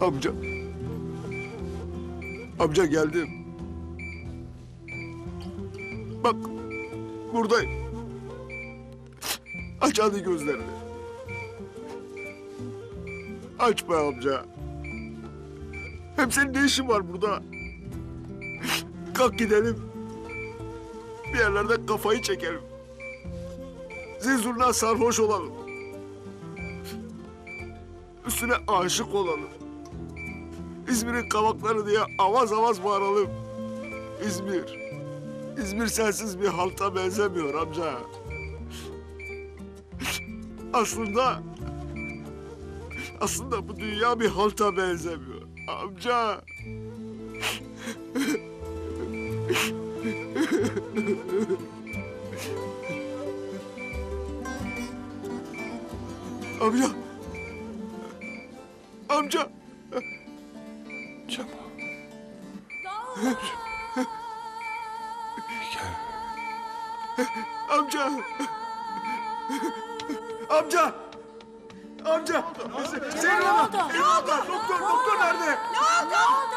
Amca. Amca geldim. Bak buradayım. Aç hadi gözlerini. Aç be amca. Hem senin ne işin var burada? Kalk gidelim. Bir yerlerde kafayı çekelim. Zizurna sarhoş olalım. Üstüne aşık olalım. İzmir'in kavakları diye avaz avaz bağıralım. İzmir. İzmir sensiz bir halta benzemiyor amca. Aslında... Aslında bu dünya bir halta benzemiyor. Amca. Amca. Amca. Cemal. Gel. Amca. Amca. Amca. Zeyno Ana. Ne oldu? Doktor, doktor nerede? Ne oldu? Ne oldu?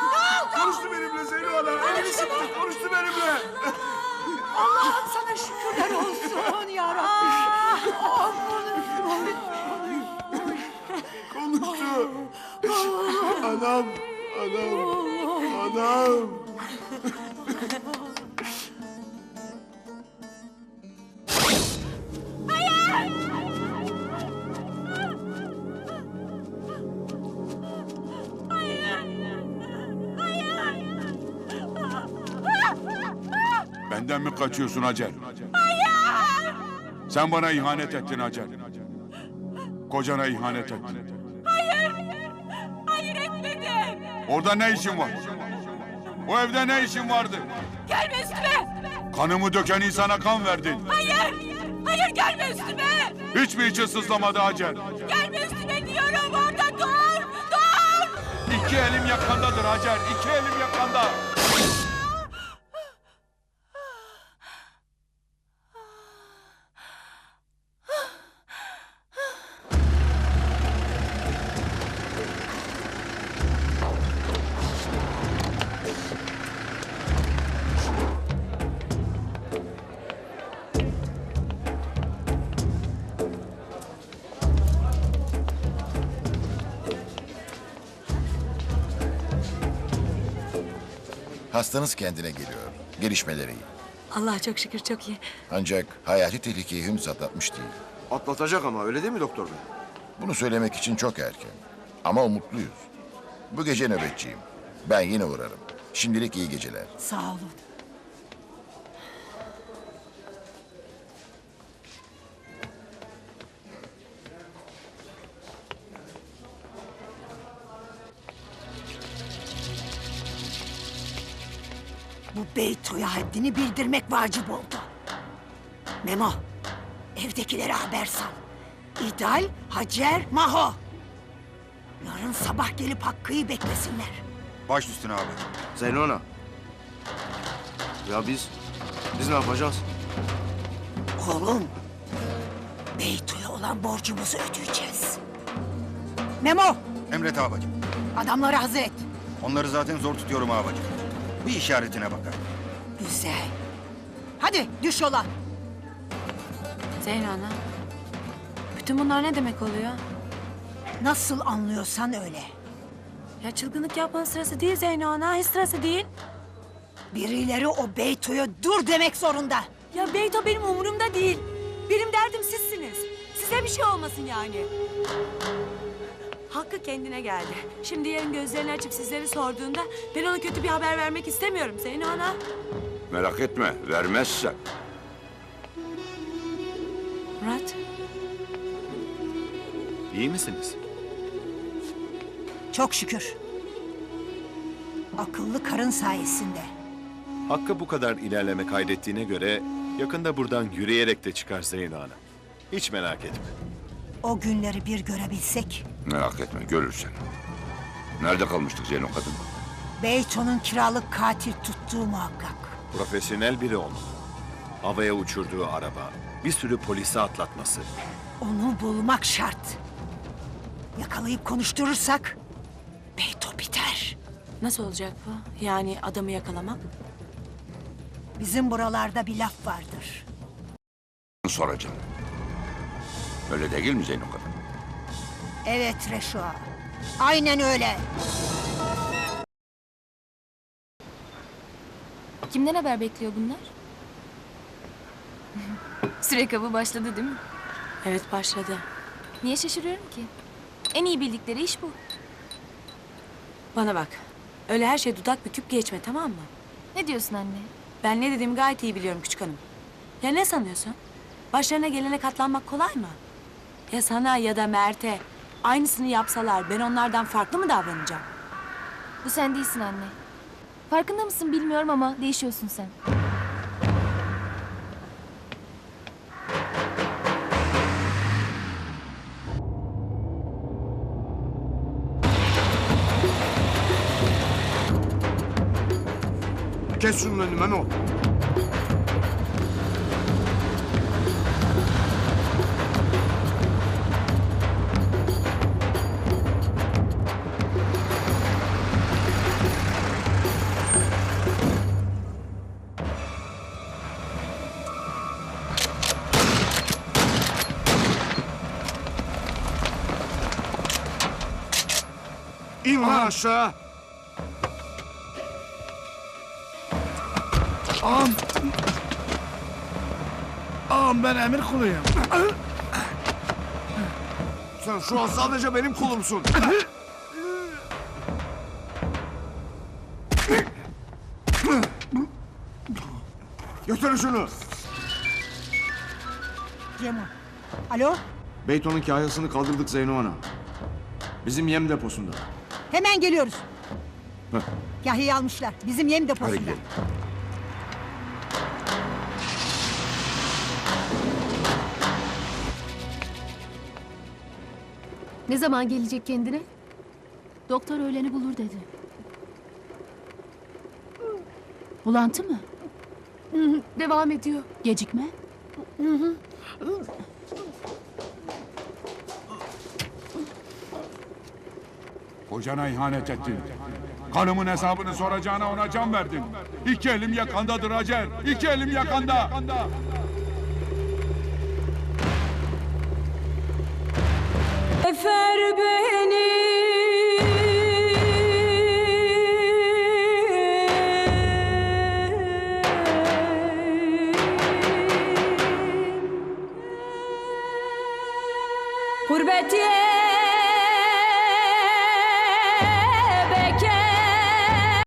Konuştu benimle Zeyno Ana. Elini sıktı. Konuştu benimle. Allah'ım sana şükürler olsun ya Rabbi. Konuştu. Anam. Anam. Anam. Benden mi kaçıyorsun Hacer? Hayır! Sen bana ihanet ettin Hacer. Kocana ihanet ettin. Orada ne işin var? O evde ne işin vardı? Gelme üstüme. Kanımı döken insana kan verdin. Hayır. Hayır gelme üstüme. Hiç mi için sızlamadı Hacer? Gelme üstüme diyorum orada dur. Dur. İki elim yakandadır Hacer. İki elim yakanda. Hastanız kendine geliyor. Gelişmeleri iyi. Allah çok şükür çok iyi. Ancak hayati tehlikeyi henüz atlatmış değil. Atlatacak ama öyle değil mi doktor bey? Bunu söylemek için çok erken. Ama umutluyuz. Bu gece nöbetçiyim. Ben yine uğrarım. Şimdilik iyi geceler. Sağ olun. Bu Beyto'ya haddini bildirmek vacip oldu. Memo, evdekilere haber sal. İdal, Hacer, Maho. Yarın sabah gelip Hakkı'yı beklesinler. Baş üstüne abi. Zeynona. Ya biz, biz ne yapacağız? Oğlum, Beyto'ya olan borcumuzu ödeyeceğiz. Memo, Emret abacım. adamları hazır et. Onları zaten zor tutuyorum abacım. Bir işaretine bakar. Güzel. Hadi düş yola. Zeyno ana. Bütün bunlar ne demek oluyor? Nasıl anlıyorsan öyle. Ya çılgınlık yapmanın sırası değil Zeyno ana. Hiç sırası değil. Birileri o Beyto'ya dur demek zorunda. Ya Beyto benim umurumda değil. Benim derdim sizsiniz. Size bir şey olmasın yani. Hakkı kendine geldi. Şimdi yarın gözlerini açıp sizleri sorduğunda ben ona kötü bir haber vermek istemiyorum Zeyno ana. Merak etme. Vermezsen. Murat. İyi misiniz? Çok şükür. Akıllı karın sayesinde. Hakkı bu kadar ilerleme kaydettiğine göre yakında buradan yürüyerek de çıkar Zeyno Hanım. Hiç merak etme. O günleri bir görebilsek... Merak etme. Görürsen. Nerede kalmıştık Zeyno kadın? Beyto'nun kiralık katil tuttuğu muhakkak. Profesyonel biri olmalı. Havaya uçurduğu araba, bir sürü polisi atlatması. Onu bulmak şart. Yakalayıp konuşturursak Beyto biter. Nasıl olacak bu? Yani adamı yakalamak? Bizim buralarda bir laf vardır. Soracağım. Öyle değil mi Zeyno kadın? Evet Reşo. Aynen öyle. Kimden haber bekliyor bunlar? Sürek avı başladı değil mi? Evet başladı. Niye şaşırıyorum ki? En iyi bildikleri iş bu. Bana bak. Öyle her şey dudak büküp geçme tamam mı? Ne diyorsun anne? Ben ne dediğimi gayet iyi biliyorum küçük hanım. Ya ne sanıyorsun? Başlarına gelene katlanmak kolay mı? Ya sana ya da Mert'e aynısını yapsalar ben onlardan farklı mı davranacağım? Bu sen değilsin anne. Farkında mısın bilmiyorum ama değişiyorsun sen. Kes şunun önünü Memo. İn lan aşağı. Ağam ben emir kuluyum. Sen şu an sadece benim kulumsun. Götürün şunu. Cemo. Alo? Beyton'un kahyasını kaldırdık Zeyno Ana. Bizim yem deposunda. Hemen geliyoruz. Yahya'yı almışlar. Bizim yem deposunda. gidelim. Ne zaman gelecek kendine? Doktor öğleni bulur dedi. Bulantı mı? Devam ediyor. Gecikme? Kocana ihanet ettin. Karımın hesabını soracağına ona can verdin. İki elim yakandadır Hacer. İki elim yakanda. Efer beni